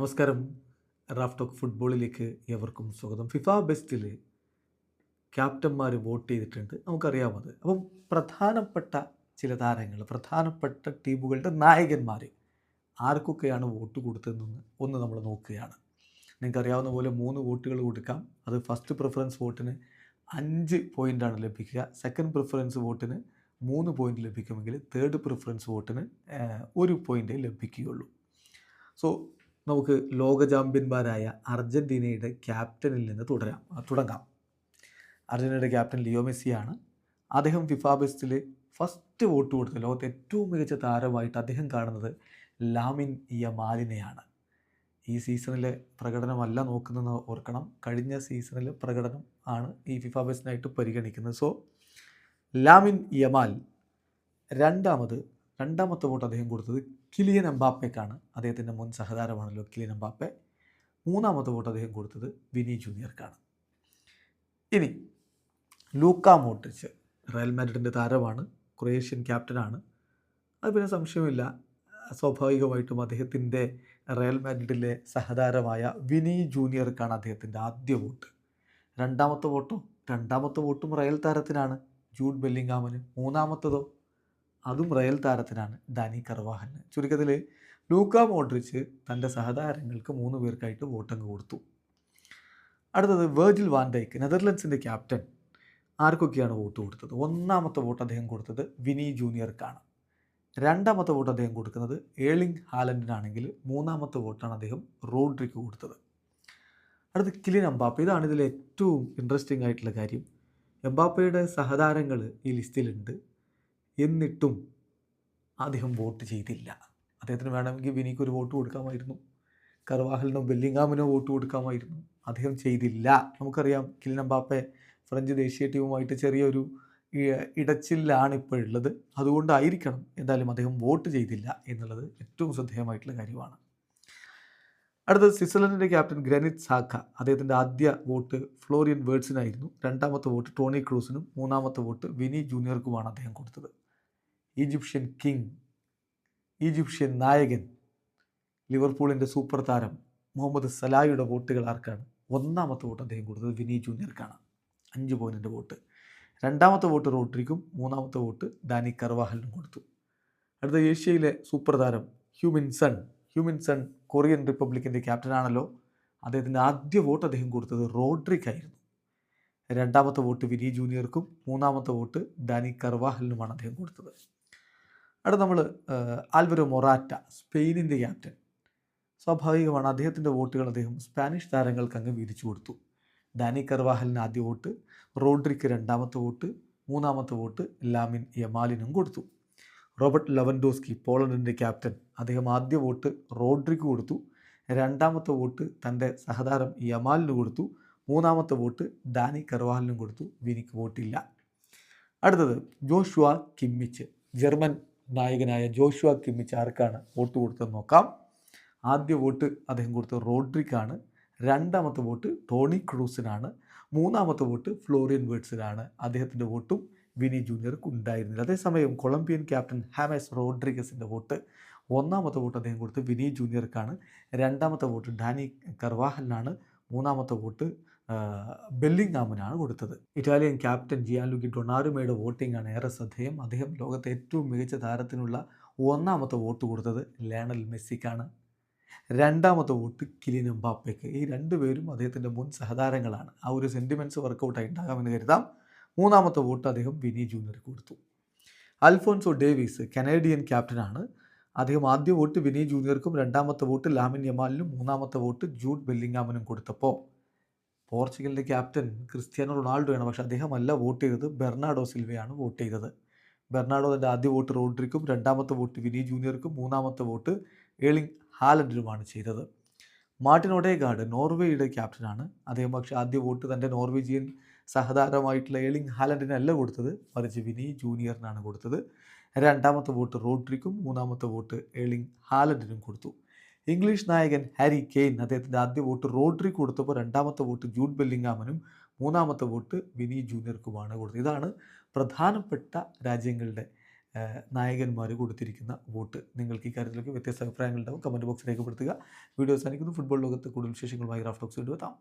നമസ്കാരം. Raf talk ഫുട്ബോളിലേക്ക് എവർക്കും സ്വാഗതം. ഫിഫ ബെസ്റ്റിൽ ക്യാപ്റ്റന്മാർ വോട്ട് ചെയ്തിട്ടുണ്ട്. നമുക്കറിയാമത് അപ്പം പ്രധാനപ്പെട്ട ചില താരങ്ങൾ പ്രധാനപ്പെട്ട ടീമുകളുടെ നായകന്മാർ ആർക്കൊക്കെയാണ് വോട്ട് കൊടുത്തതെന്ന് ഒന്ന് നമ്മൾ നോക്കുകയാണ്. നിങ്ങൾക്കറിയാവുന്ന പോലെ മൂന്ന് വോട്ടുകൾ കൊടുക്കാം. അത് ഫസ്റ്റ് പ്രിഫറൻസ് വോട്ടിന് അഞ്ച് പോയിന്റാണ് ലഭിക്കുക. സെക്കൻഡ് പ്രിഫറൻസ് വോട്ടിന് മൂന്ന് പോയിന്റ് ലഭിക്കുമെങ്കിൽ തേർഡ് പ്രിഫറൻസ് വോട്ടിന് ഒരു പോയിന്റേ ലഭിക്കുകയുള്ളൂ. സോ നമുക്ക് ലോക ചാമ്പ്യന്മാരായ അർജന്റീനയുടെ ക്യാപ്റ്റനിൽ നിന്ന് തുടരാം. തുടങ്ങാം. അർജന്റീനയുടെ ക്യാപ്റ്റൻ ലിയോ മെസ്സിയാണ്. അദ്ദേഹം ഫിഫ ബെസ്റ്റിൽ ഫസ്റ്റ് വോട്ട് കൊടുത്ത ലോകത്തെ ഏറ്റവും മികച്ച താരമായിട്ട് അദ്ദേഹം കാണുന്നത് ലാമിൻ യമാലിനെയാണ്. ഈ സീസണിലെ പ്രകടനമല്ല നോക്കുന്നതെന്ന് ഓർക്കണം. കഴിഞ്ഞ സീസണിലെ പ്രകടനം ആണ് ഈ ഫിഫ ബെസ്റ്റിനായിട്ട് പരിഗണിക്കുന്നത്. സോ ലാമിൻ യമാൽ രണ്ടാമത് രണ്ടാമത്തെ വോട്ട് അദ്ദേഹം കൊടുത്തത് കിലിയൻ എംബാപ്പയ്ക്കാണ് അദ്ദേഹത്തിന്റെ മുൻ സഹതാരമാണല്ലോ കിലിയൻ എംബാപ്പെ. മൂന്നാമത്തെ വോട്ട് അദ്ദേഹം കൊടുത്തത് വിനി ജൂനിയർക്കാണ്. ഇനി ലൂക്ക മോട്ടിച്ച് റയൽ മാഡ്രിഡിന്റെ താരമാണ് ക്രൊയേഷ്യൻ ക്യാപ്റ്റനാണ്. അത് പിന്നെ സംശയമില്ല സ്വാഭാവികമായിട്ടും അദ്ദേഹത്തിന്റെ റയൽ മാഡ്രിഡിലെ സഹതാരമായ വിനി ജൂനിയർക്കാണ് അദ്ദേഹത്തിന്റെ ആദ്യ വോട്ട്. രണ്ടാമത്തെ വോട്ടോ? രണ്ടാമത്തെ വോട്ടും റയൽ താരത്തിനാണ്. ജൂഡ് ബെല്ലിംഗാമന് മൂന്നാമത്തതോ? അതും റയൽ താരത്തിനാണ് ഡാനി കർവാഹന് ചുരുക്കത്തിൽ ലൂക്ക മോഡ്രിച്ച് തന്റെ സഹതാരങ്ങൾക്ക് മൂന്ന് പേർക്കായിട്ട് വോട്ടങ്ങ് കൊടുത്തു. അടുത്തത് വേർജിൽ വാൻഡൈക്ക് നെതർലൻഡ്സിന്റെ ക്യാപ്റ്റൻ ആർക്കൊക്കെയാണ് വോട്ട് കൊടുത്തത്? ഒന്നാമത്തെ വോട്ട് അദ്ദേഹം കൊടുത്തത് വിനി ജൂനിയർക്കാണ്. രണ്ടാമത്തെ വോട്ട് അദ്ദേഹം കൊടുക്കുന്നത് ഏളിംഗ് ഹാലൻഡിനാണെങ്കിൽ മൂന്നാമത്തെ വോട്ടാണ് അദ്ദേഹം റോഡ്രിക്ക് കൊടുത്തത്. അടുത്ത് കിലിൻ എംബാപ്പ ഇതാണ് ഇതിൽ ഏറ്റവും ഇൻട്രസ്റ്റിംഗ് ആയിട്ടുള്ള കാര്യം. എംബാപ്പയുടെ സഹതാരങ്ങൾ ഈ ലിസ്റ്റിലുണ്ട്. എന്നിട്ടും അദ്ദേഹം വോട്ട് ചെയ്തില്ല. അദ്ദേഹത്തിന് വേണമെങ്കിൽ വിനിക്ക് ഒരു വോട്ട് കൊടുക്കാമായിരുന്നു. കർവാഹലിനോ ബെല്ലിങ്ങാമിനോ വോട്ട് കൊടുക്കാമായിരുന്നു. അദ്ദേഹം ചെയ്തില്ല. നമുക്കറിയാം കിലിനംബാപ്പെ ഫ്രഞ്ച് ദേശീയ ടീമുമായിട്ട് ചെറിയൊരു ഇടച്ചിലാണ് ഇപ്പോൾ ഉള്ളത് അതുകൊണ്ടായിരിക്കണം എന്തായാലും അദ്ദേഹം വോട്ട് ചെയ്തില്ല എന്നുള്ളത് ഏറ്റവും ശ്രദ്ധേയമായിട്ടുള്ള കാര്യമാണ്. അടുത്തത് സ്വിറ്റ്സർലൻഡിന്റെ ക്യാപ്റ്റൻ ഗ്രനിത് സാഖ. അദ്ദേഹത്തിന്റെ ആദ്യ വോട്ട് ഫ്ലോറിയൻ വേർഡ്സിനായിരുന്നു രണ്ടാമത്തെ വോട്ട് ടോണി ക്രൂസിനും മൂന്നാമത്തെ വോട്ട് വിനി ജൂനിയർക്കുമാണ് അദ്ദേഹം കൊടുത്തത്. ഈജിപ്ഷ്യൻ കിങ് ഈജിപ്ഷ്യൻ നായകൻ ലിവർപൂളിന്റെ സൂപ്പർ താരം മുഹമ്മദ് സലായുടെ വോട്ടുകൾ ആർക്കാണ്? ഒന്നാമത്തെ വോട്ട് അദ്ദേഹം കൊടുത്തത് വിനി ജൂനിയർക്കാണ്. അഞ്ച് പോയിന്റിന്റെ വോട്ട്. രണ്ടാമത്തെ വോട്ട് റോട്ടറിക്കും മൂന്നാമത്തെ വോട്ട് ഡാനി കർവാഹലിനും കൊടുത്തു. അടുത്ത ഏഷ്യയിലെ സൂപ്പർ താരം ഹ്യൂമിൻസൺ ഹ്യൂമിൻസൺ കൊറിയൻ റിപ്പബ്ലിക്കിന്റെ ക്യാപ്റ്റനാണല്ലോ അദ്ദേഹത്തിന്റെ ആദ്യ വോട്ട് അദ്ദേഹം കൊടുത്തത് റോഡ്രിക്കായിരുന്നു. രണ്ടാമത്തെ വോട്ട് വിനി ജൂനിയർക്കും മൂന്നാമത്തെ വോട്ട് ഡാനി കർവാഹലിനുമാണ് അദ്ദേഹം കൊടുത്തത്. അടുത്ത നമ്മൾ ആൽവരോ മൊറാറ്റ സ്പെയിനിന്റെ ക്യാപ്റ്റൻ സ്വാഭാവികമാണ് അദ്ദേഹത്തിന്റെ വോട്ടുകൾ അദ്ദേഹം സ്പാനിഷ് താരങ്ങൾക്ക് അങ്ങ് വീതിച്ചു കൊടുത്തു. ഡാനി കർവാഹലിന് ആദ്യ വോട്ട് റോഡ്രിക്ക് രണ്ടാമത്തെ വോട്ട് മൂന്നാമത്തെ വോട്ട് ലാമിൻ യമാലിനും കൊടുത്തു. റോബർട്ട് ലവൻഡോസ്കി പോളണ്ടിന്റെ ക്യാപ്റ്റൻ. അദ്ദേഹം ആദ്യ വോട്ട് റോഡ്രിക്ക് കൊടുത്തു. രണ്ടാമത്തെ വോട്ട് തന്റെ സഹതാരം യമാലിന് കൊടുത്തു. മൂന്നാമത്തെ വോട്ട് ഡാനി കർവാലിനും കൊടുത്തു. വിനിക്ക് വോട്ടില്ല. അടുത്തത് ജോഷുവ കിമ്മിച്ച്. ജർമ്മൻ നായകനായ ജോഷുവ കിമ്മിച്ച് ആർക്കാണ് വോട്ട് കൊടുത്തതെന്ന് നോക്കാം. ആദ്യ വോട്ട് അദ്ദേഹം കൊടുത്തത് റോഡ്രിക്കാണ് രണ്ടാമത്തെ വോട്ട് ടോണി ക്രൂസിനാണ്. മൂന്നാമത്തെ വോട്ട് ഫ്ലോറിയൻ വേർഡ്സിനാണ് അദ്ദേഹത്തിന്റെ വോട്ടും. വിനി ജൂനിയർക്ക് ഉണ്ടായിരുന്നില്ല അതേസമയം കൊളംബിയൻ ക്യാപ്റ്റൻ ഹാമസ് റോഡ്രിഗസിന്റെ വോട്ട് ഒന്നാമത്തെ വോട്ട് അദ്ദേഹം കൊടുത്ത് വിനി ജൂനിയർക്കാണ്. രണ്ടാമത്തെ വോട്ട് ഡാനി കർവാഹലിനാണ്. മൂന്നാമത്തെ വോട്ട് ബെല്ലിംഗാമിനാണ് കൊടുത്തത്. ഇറ്റാലിയൻ ക്യാപ്റ്റൻ ജിയാലുഗി ഡൊണാറുമയുടെ വോട്ടിംഗ് ആണ് ഏറെ ശ്രദ്ധേയം. അദ്ദേഹം ലോകത്തെ ഏറ്റവും മികച്ച താരത്തിനുള്ള ഒന്നാമത്തെ വോട്ട് കൊടുത്തത് ലയണൽ മെസ്സിക്കാണ്. രണ്ടാമത്തെ വോട്ട് കിലിൻ എംബാപ്പയ്ക്ക് ഈ രണ്ടുപേരും അദ്ദേഹത്തിന്റെ മുൻ സഹതാരങ്ങളാണ്. ആ ഒരു സെന്റിമെന്റ്സ് വർക്കൗട്ടായി ഉണ്ടാകാമെന്ന് കരുതാം. മൂന്നാമത്തെ വോട്ട് അദ്ദേഹം വിനി ജൂനിയർക്ക് കൊടുത്തു. അൽഫോൻസോ ഡേവിസ് കനേഡിയൻ ക്യാപ്റ്റനാണ്. അദ്ദേഹം ആദ്യ വോട്ട് വിനി ജൂനിയർക്കും രണ്ടാമത്തെ വോട്ട് ലാമിൻ യമാലിനും മൂന്നാമത്തെ വോട്ട് ജൂഡ് ബെല്ലിംഗാമിനും കൊടുത്തപ്പോൾ പോർച്ചുഗലിന്റെ ക്യാപ്റ്റൻ ക്രിസ്ത്യാനോ റൊണാൾഡോയാണ്. പക്ഷേ അദ്ദേഹമല്ല വോട്ട് ചെയ്തത് ബെർണാഡോ സിൽവയാണ് വോട്ട് ചെയ്തത്. ബെർണാഡോ തന്റെ ആദ്യ വോട്ട് റോഡ്രിക്കും രണ്ടാമത്തെ വോട്ട് വിനീ ജൂനിയർക്കും മൂന്നാമത്തെ വോട്ട് ഏളിംഗ് ഹാലൻഡിനുമാണ് ചെയ്തത്. മാർട്ടിൻ ഒഡേഗാർഡ് നോർവേയുടെ ക്യാപ്റ്റനാണ്. അദ്ദേഹം പക്ഷേ ആദ്യ വോട്ട് തന്റെ നോർവേജിയൻ സഹതാരമായിട്ടുള്ള ഏളിംഗ് ഹാലൻഡിനല്ല കൊടുത്തത് മറിച്ച് വിനി ജൂനിയറിനാണ് കൊടുത്തത്. രണ്ടാമത്തെ വോട്ട് റോഡ്രിക്കും മൂന്നാമത്തെ വോട്ട് ഏളിംഗ് ഹാലൻഡിനും കൊടുത്തു. ഇംഗ്ലീഷ് നായകൻ ഹാരി കെയ്ൻ അദ്ദേഹത്തിന്റെ ആദ്യ വോട്ട് റോഡ്രിക്ക് കൊടുത്തപ്പോൾ രണ്ടാമത്തെ വോട്ട് ജൂഡ് ബെല്ലിംഗാമനും മൂന്നാമത്തെ വോട്ട് വിനി ജൂനിയർക്കുമാണ് കൊടുത്തത്. ഇതാണ് പ്രധാനപ്പെട്ട രാജ്യങ്ങളുടെ നായകന്മാർ കൊടുത്തിരിക്കുന്ന വോട്ട്. നിങ്ങൾക്ക് ഈ കാര്യത്തിലൊക്കെ വ്യത്യസ്ത അഭിപ്രായങ്ങളുണ്ടാവും. കമന്റ് ബോക്സ് രേഖപ്പെടുത്തുക. വീഡിയോ സാധിക്കുന്നു ഫുട്ബോൾ ലോകത്ത് കൂടുതൽ വിശേഷങ്ങളുമായി റാഫ് ടോക്സ് വീണ്ടും എത്താം.